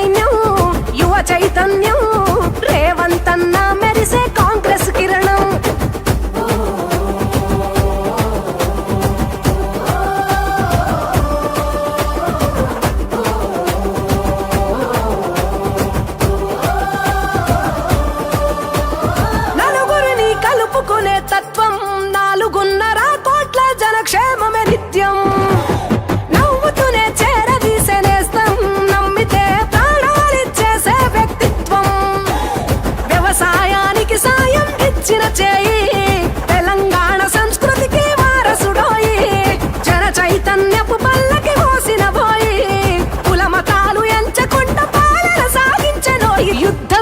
సైన్యం యువ చైతన్యం రేవంతన్న మెరిసే కాంగ్రెస్ కిరణం. నలుగురిని కలుపుకునే తత్వం నాలుగున్నర కోట్ల జనక్షేమమే నిత్యం. ಯುದ್ಧ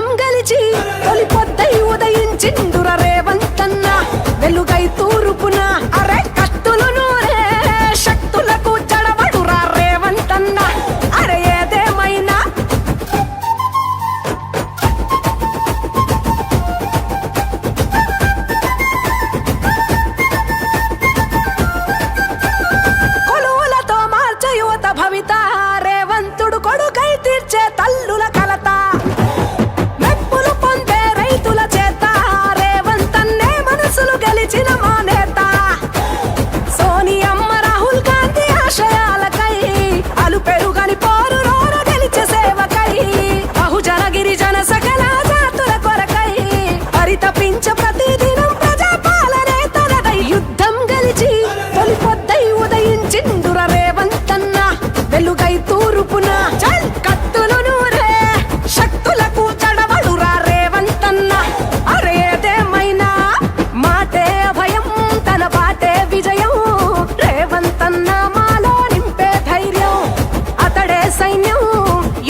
సైన్యం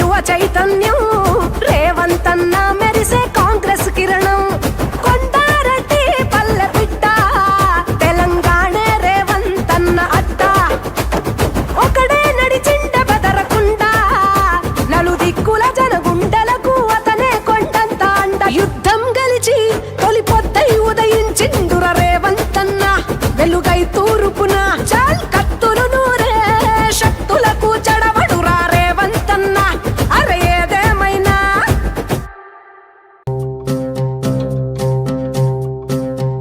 యువ చైతన్యం.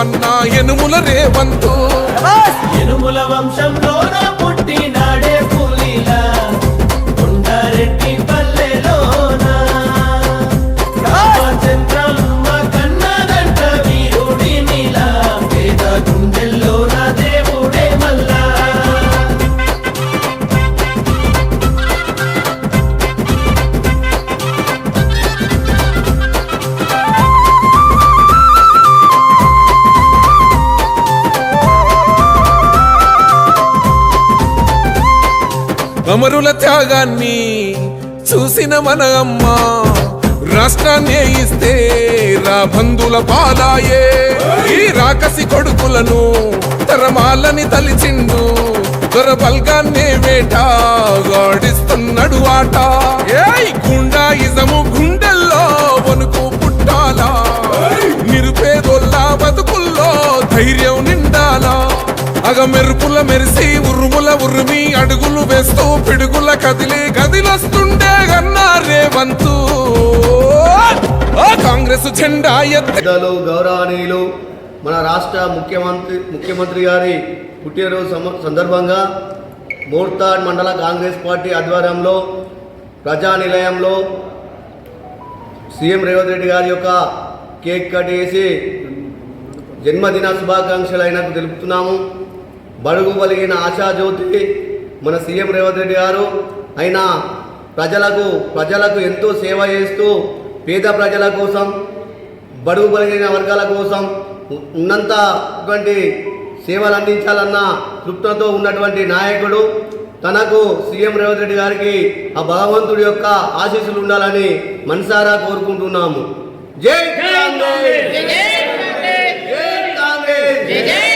అన్న ఎనుముల రేవంతు. ఎనుముల వంశంలోన అమరుల త్యాగాన్ని చూసిన మన అమ్మ రాష్ట్రాన్ని ఇస్తే రా బంధుల పాలాయే. ఈ రాకసి కొడుకులను తరమాలని తలిచిండు దొర బల్గాన్నే వేట. అగ మెరుపుల మెరిసి ఉరుముల ఉరిమి అడుగులు వేస్తూ పిడుగుల కదిలి గదిలొస్తుండే అన్నారే రేవంతు. కాంగ్రెస్ జెండా ఎత్తి గౌరవనీయులు మన రాష్ట్ర ముఖ్యమంత్రి ముఖ్యమంత్రి గారి పుట్టినరోజు సమ- సందర్భంగా మోర్తాడ్ మండల కాంగ్రెస్ పార్టీ ఆధ్వర్యంలో ప్రజానిలయంలో సీఎం రేవంత్ రెడ్డి గారి యొక్క కేక్ కట్ చేసి జన్మదిన శుభాకాంక్షలు ఆయనకు తెలుపుతున్నాము. బడుగు కలిగిన ఆశాజ్యోతి మన సీఎం రేవంత్ రెడ్డి గారు ఆయన ప్రజలకు ప్రజలకు ఎంతో సేవ చేస్తూ పేద ప్రజల కోసం బడుగు బలిగిన వర్గాల కోసం ఉన్నంతటువంటి సేవలు అందించాలన్న తృప్తితో ఉన్నటువంటి నాయకుడు తనకు సీఎం రేవంత్ రెడ్డి గారికి ఆ భగవంతుడి యొక్క ఆశీస్సులు ఉండాలని మనసారా కోరుకుంటున్నాము. జై కాంగ్రెస్! జై కాంగ్రెస్!